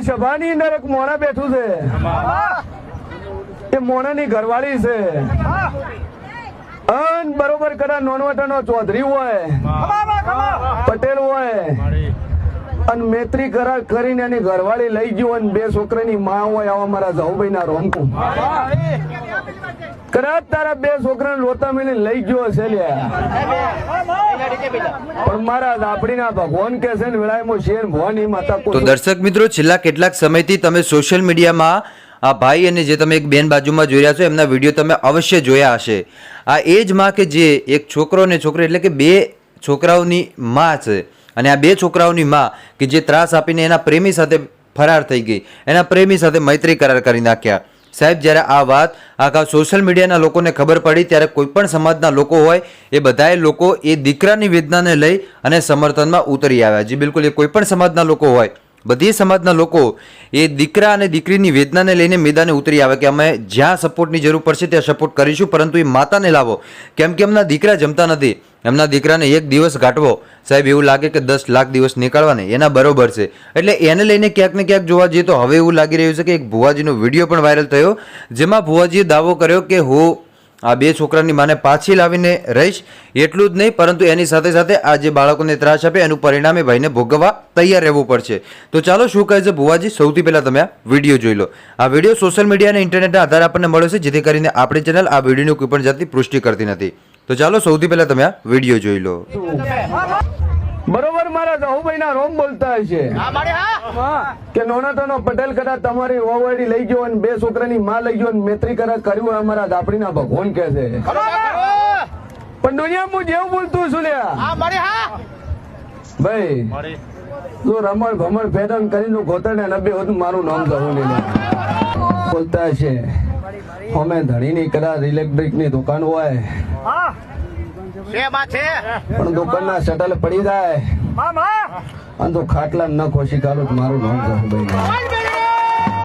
આ સભાની અંદર એક મોણા બેઠું છે. એ મોણાની ઘરવાળી છે. અન બરોબર નોનવટા નોનવટાનો ચૌધરી હોય પટેલ હોય. અને મૈત્રી કરાર કરીને એની ઘરવાળી લઈ ગયું અને બે છોકરાની માં હોય આવા મારા જાઉભાઈ ના રોમકું કદાચ તારા બે છોકરા લોતા મેલી લઈ ગયો હશે પણ મારા આપડીના ભગવાન કે છે ને વેળામાં શેર ભવાની માતા તો દર્શક મિત્રો છેલ્લા કેટલાક સમયથી તમે સોશિયલ મીડિયામાં આ ભાઈ અને જે તમે એક બેન બાજુમાં જોઈ રહ્યા છો એમના વીડિયો તમે અવશ્ય જોયા હશે. આ એ જ માં કે જે એક છોકરો અને છોકરી એટલે કે બે છોકરાઓની માં છે. અને આ બે છોકરાઓની માં કે જે ત્રાસ આપીને એના પ્રેમી સાથે ફરાર થઈ ગઈ, એના પ્રેમી સાથે મૈત્રી કરાર કરી નાખ્યા. સાહેબ, જ્યારે આ વાત આખા સોશિયલ મીડિયાના લોકોને ખબર પડી, ત્યારે કોઈપણ સમાજના લોકો હોય, એ બધાએ લોકો એ દીકરાની વેદનાને લઈ અને સમર્થનમાં ઉતરી આવ્યા. જે બિલકુલ, એ કોઈપણ સમાજના લોકો હોય, બધી સમાજના લોકો એ દીકરા અને દીકરીની વેદનાને લઈને મેદાને ઉતરી આવે કે અમે જ્યાં સપોર્ટની જરૂર પડશે ત્યાં સપોર્ટ કરીશું, પરંતુ એ માતાને લાવો. કેમ કે એમના દીકરા જમતા નથી. એમના દીકરાને એક દિવસ ગાંઠવો સાહેબ, એવું લાગે કે દસ લાખ દિવસ નીકળવાને. એના બરોબર છે. એટલે એને લઈને ક્યાંક ને ક્યાંક જોવા જઈએ તો હવે એવું લાગી રહ્યું છે કે એક ભુવાજીનો વીડિયો પણ વાયરલ થયો, જેમાં ભુવાજીએ દાવો કર્યો કે હું આ બે છોકરાની માને પાછી લાવીને રહીશ. એટલું જ નહીં, પરંતુ એની સાથે સાથે આ જે બાળકોને ત્રાસ આપે, એનું પરિણામે ભાઈને ભોગવવા તૈયાર રહેવું પડશે. તો ચાલો, શું કહે છે ભુવાજી? સૌથી પહેલાં તમે આ વીડિયો જોઈ લો. આ વીડિયો સોશિયલ મીડિયા અને ઇન્ટરનેટના આધારે આપણને મળ્યો છે, જેથી કરીને આપણી ચેનલ આ વિડીયોની કોઈ પણ જાતની પુષ્ટિ કરતી નથી. તો ચાલો સૌથી પહેલા તમે આ વીડિયો જોઈ લો. બરોબર, મારા જહુભાઈ ના રોમ બોલતા હશે. કે નોનાટોનો પટેલ કરા તમારી ઓવરડી લઈ ગયો અને બે છોકરાની માં લઈ ગયો અને મેત્રી કરા કર્યું અમારા દાપડી ના ભગવાન કે છે. પણ દુનિયા હું જેવું બોલતું છું લે ભાઈ તું રમણ ભમણ ફેડન કરીને ગોતણ ને નબે હોતું મારું નામ જવું નહીં બોલતા હશે. અમે ધણીની કદાચ ઇલેક્ટ્રિકની દુકાન હોય. પણ દુકાનના શટલ પડી જાય. અને તો ખાટલા ન ખોશી કાઢું મારું નામ ભાઈ.